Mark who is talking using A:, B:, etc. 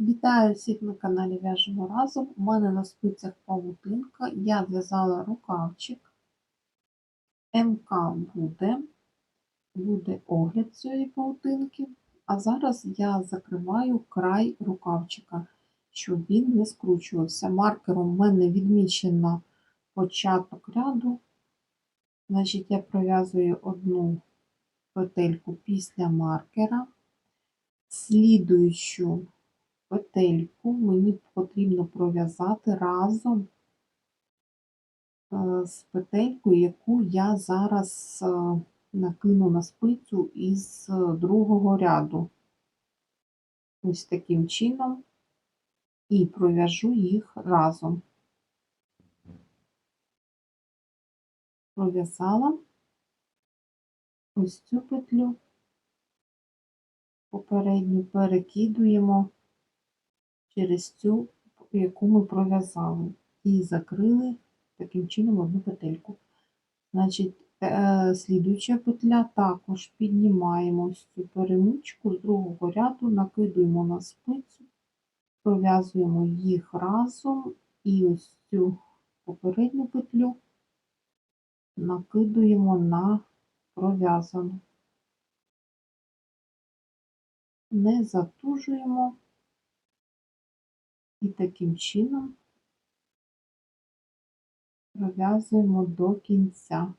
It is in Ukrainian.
A: Вітаю всіх на каналі В'яжемо разом. У мене на спицях павутинка. Я зв'язала рукавчик. МК буде, буде огляд цієї павутинки. А зараз я закриваю край рукавчика, щоб він не скручувався. Маркером в мене відмічено початок ряду. Значить, я пров'язую одну петельку після маркера. Слідуючу петельку мені потрібно пров'язати разом е, з петелькою, яку я зараз е, накину на спицю із е, другого ряду. Ось таким чином і пров'яжу їх разом. Пров'язала ось цю петлю попередню перекидуємо через цю, яку ми пров'язали, і закрили таким чином одну петельку. Значить, е, слідуюча петля також піднімаємо цю перемичку з другого ряду, накидуємо на спицю, пров'язуємо їх разом і ось цю попередню петлю накидуємо на пров'язану. Не затужуємо. І таким чином пров'язуємо до кінця.